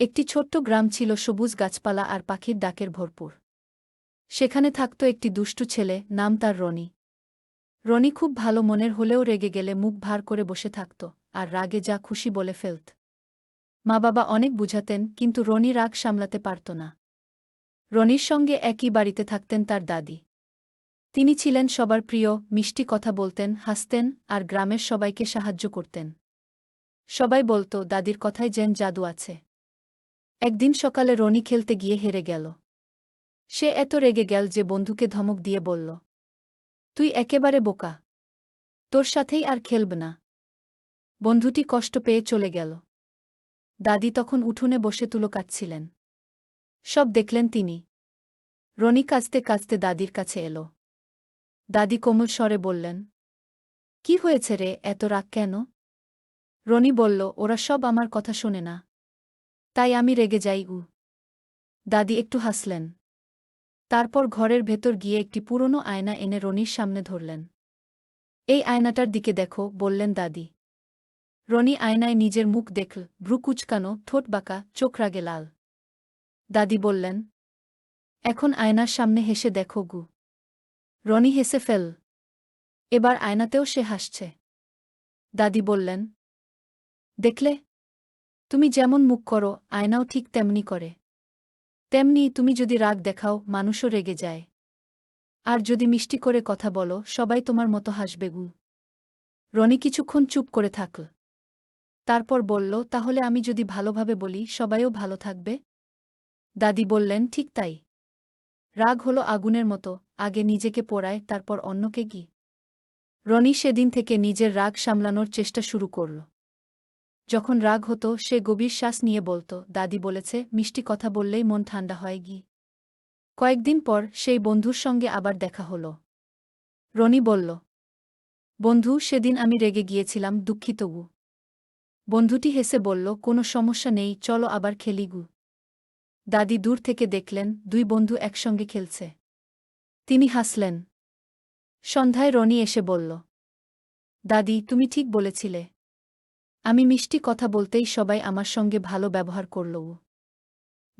একটি ছোট্ট গ্রাম ছিল সবুজ গাছপালা আর পাখির ডাকের ভরপুর। সেখানে থাকত একটি দুষ্টু ছেলে, নাম তার রনি। রনি খুব ভালো মনের হলেও রেগে গেলে মুখ ভার করে বসে থাকত, আর রাগে যা খুশি বলে ফেলত। মা বাবা অনেক বুঝাতেন, কিন্তু রনি রাগ সামলাতে পারত না। রনির সঙ্গে একই বাড়িতে থাকতেন তার দাদি। তিনি ছিলেন সবার প্রিয়, মিষ্টি কথা বলতেন, হাসতেন, আর গ্রামের সবাইকে সাহায্য করতেন। সবাই বলত, দাদির কথায় যেন জাদু আছে। একদিন সকালে রনি খেলতে গিয়ে হেরে গেল। সে এত রেগে গেল যে বন্ধুকে ধমক দিয়ে বলল, তুই একেবারে বোকা। তোর সাথেই আর খেলব না বন্ধুটি কষ্ট পেয়ে চলে গেল। দাদি তখন উঠোনে বসে তুলো কাটছিলেন। সব দেখলেন তিনি। রনি কাঁচতে কাঁচতে দাদির কাছে এলো। দাদি কোমল স্বরে বললেন, কি হয়েছে রে, এত রাগ কেন রনি বলল, ওরা সব আমার কথা শোনে না। তাই আমি রেগে যাই উ দাদি একটু হাসলেন। তারপর ঘরের ভেতর গিয়ে একটি পুরনো আয়না এনে রনির সামনে ধরলেন। এই আয়নাটার দিকে দেখো, বললেন দাদি। রনি আয়নায় নিজের মুখ দেখল, ভ্রু কুচকানো, ঠোঁট বাঁকা, চোখ রাগে লাল। দাদি বললেন, এখন আয়নার সামনে হেসে দেখো, গু। রনি হেসে ফেল। এবার আয়নাতেও সে হাসছে। দাদি বললেন, দেখলে তুমি যেমন মুখ করো, আয়নাও ঠিক তেমনি করে। তেমনি তুমি যদি রাগ দেখাও, মানুষও রেগে যায়। আর যদি মিষ্টি করে কথা বলো, সবাই তোমার মতো হাসবে গু। রনি কিছুক্ষণ চুপ করে থাকল তারপর বলল, তাহলে আমি যদি ভালোভাবে বলি, সবাইও ভালো থাকবে? দাদি বললেন, ঠিক তাই। রাগ হলো আগুনের মতো, আগে নিজেকে পোড়ায়, তারপর অন্যকে গি রনি সেদিন থেকে নিজের রাগ সামলানোর চেষ্টা শুরু করল। যখন রাগ হতো, সে গভীর শ্বাস নিয়ে বলত, দাদি বলেছে, মিষ্টি কথা বললেই মন ঠান্ডা হয় গি। কয়েকদিন পর সেই বন্ধুর সঙ্গে আবার দেখা হল। রনি বলল, বন্ধু, সেদিন আমি রেগে গিয়েছিলাম, দুঃখিত গু। বন্ধুটি হেসে বলল, কোনো সমস্যা নেই, চলো আবার খেলি গু। দাদি দূর থেকে দেখলেন, দুই বন্ধু একসঙ্গে খেলছে। তিনি হাসলেন। সন্ধ্যায় রনি এসে বলল, দাদি, তুমি ঠিক বলেছিলে। আমি মিষ্টি কথা বলতেই সবাই আমার সঙ্গে ভালো ব্যবহার করল।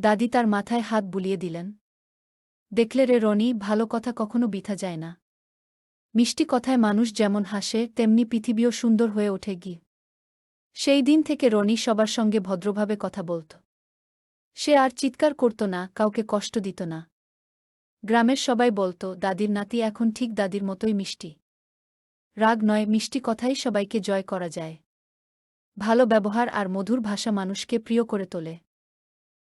দাদি তার মাথায় হাত বুলিয়ে দিলেন। দেখলে রে রনি, ভালো কথা কখনো বিথা যায় না। মিষ্টি কথায় মানুষ যেমন হাসে, তেমনি পৃথিবীও সুন্দর হয়ে ওঠে গি। সেই দিন থেকে রনি সবার সঙ্গে ভদ্রভাবে কথা বলত। সে আর চিৎকার করত না, কাউকে কষ্ট দিত না। গ্রামের সবাই বলত, দাদির নাতি এখন ঠিক দাদির মতোই মিষ্টি। রাগ নয়, মিষ্টি কথাই সবাইকে জয় করা যায়। ভালো ব্যবহার আর মধুর ভাষা মানুষকে প্রিয় করে তোলে।